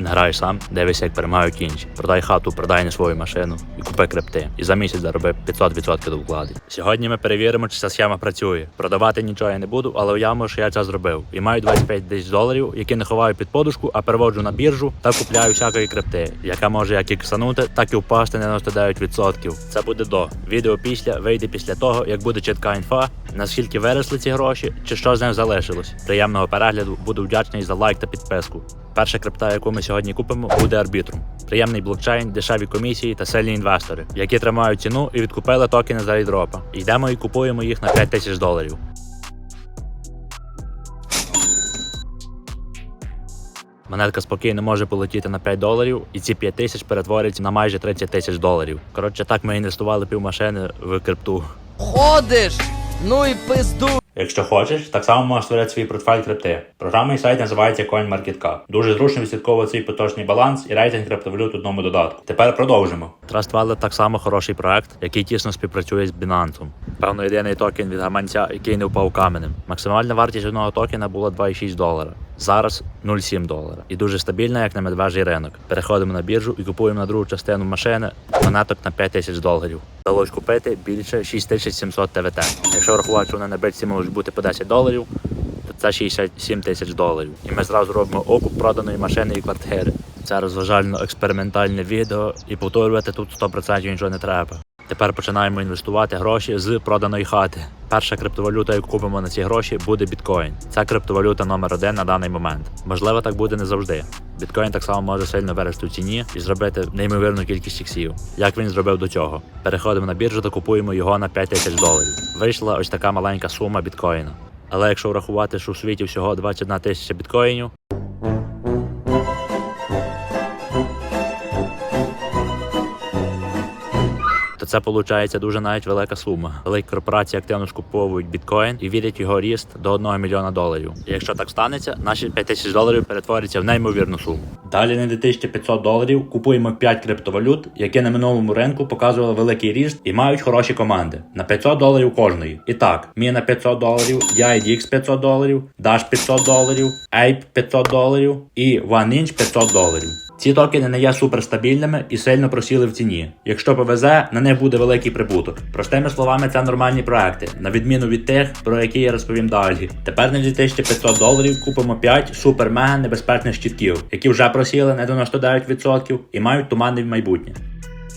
Не грай сам, дивися, як перемагають інші. Продай хату, продай не свою машину і купи крипти. І за місяць зароби 500% до вкладу. Сьогодні ми перевіримо, чи ця схема працює. Продавати нічого я не буду, але уявимо, що я це зробив. І маю 25 тисяч доларів, які не ховаю під подушку, а переводжу на біржу та купляю всякої крипти, яка може як іксанути, так і впасти на 99%. Це буде до. Відео після вийде після того, як буде чітка інфа, наскільки виросли ці гроші, чи що з них залишилось. Приємного перегляду, буду вдячний за лайк та підписку. Перша крипта, яку ми сьогодні купимо, буде арбітрум. Приємний блокчейн, дешеві комісії та сильні інвестори, які тримають ціну і відкупили токени за айдропа. Йдемо і купуємо їх на 5 тисяч доларів. Монетка спокійно може полетіти на 5 доларів, і ці 5 тисяч перетворяться на майже 30 тисяч доларів. Коротше, так ми інвестували півмашини в крипту. Ходиш! Ну і пизду! Якщо хочеш, так само можеш створити свій портфель крипти. Програма і сайт називається CoinMarketCap. Дуже зручно відслідковувати свій поточний баланс і рейтинг криптовалют в одному додатку. Тепер продовжимо. Trust Wallet так само хороший проект, який тісно співпрацює з Binance. Певно, єдиний токен від гаманця, який не впав каменем. Максимальна вартість одного токена була 2,6 долара. Зараз 0,7 долара. І дуже стабільна, як на медвежий ринок. Переходимо на біржу і купуємо на другу частину машини монеток на 5 тисяч доларів. Вдалось купити більше 6700 ТВТ. Якщо рахувати, що вони на битці можуть бути по 10 доларів, то це 67 тисяч доларів. І ми зразу робимо окуп проданої машини і квартири. Це розважально-експериментальне відео, і повторювати тут 100% нічого не треба. Тепер починаємо інвестувати гроші з проданої хати. Перша криптовалюта, яку купимо на ці гроші, буде біткоін. Це криптовалюта номер один на даний момент. Можливо, так буде не завжди. Біткоін так само може сильно вирости в ціні і зробити неймовірну кількість іксів. Як він зробив до цього? Переходимо на біржу та купуємо його на 5 тисяч доларів. Вийшла ось така маленька сума біткоїна. Але якщо врахувати, що у світі всього 21 тисяча біткоїнів, це виходить дуже навіть велика сума. Великі корпорації активно скуповують біткоін і вірять його ріст до 1 мільйона доларів. І якщо так станеться, наші 5 тисяч доларів перетворяться в неймовірну суму. Далі на 2500 доларів купуємо 5 криптовалют, які на минулому ринку показували великий ріст і мають хороші команди на 500 доларів кожної. І так, Мі на 500 доларів, YDX 500 доларів, Dash 500 доларів, Ape 500 доларів і OneInch 500 доларів. Ці токени не є суперстабільними і сильно просіли в ціні. Якщо повезе, на них буде великий прибуток. Простими словами, це нормальні проекти, на відміну від тих, про які я розповім далі. Тепер на 2500 доларів купимо 5 супер-мега небезпечних щитків, які вже просіли на 99% і мають туманне майбутнє.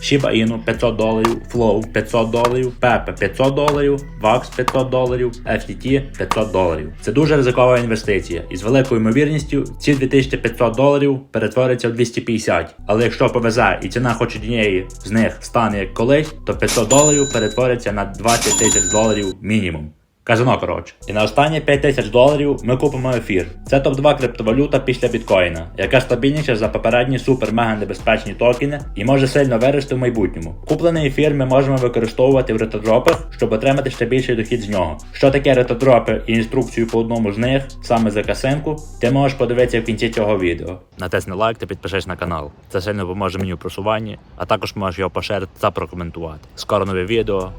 Shiba Inu 500 доларів, Flow 500 доларів, Pepe 500 доларів, Vax 500 доларів, FTT 500 доларів. Це дуже ризикова інвестиція, і з великою ймовірністю ці 2500 доларів перетворяться в 250. Але якщо повезе і ціна хоч однієї з них стане як колись, то 500 доларів перетвориться на 20 тисяч доларів мінімум. Казино, коротше. І на останні 5 тисяч доларів ми купимо ефір. Це топ-2 криптовалюта після біткоїна, яка стабільніша за попередні супер-мега небезпечні токени і може сильно вирости в майбутньому. Куплений ефір ми можемо використовувати в ретодропах, щоб отримати ще більший дохід з нього. Що таке ретодропи і інструкцію по одному з них, саме за касинку, ти можеш подивитися в кінці цього відео. Натисни лайк та підпишись на канал. Це сильно допоможе мені у просуванні, а також можеш його поширити та прокоментувати. Скоро нове відео.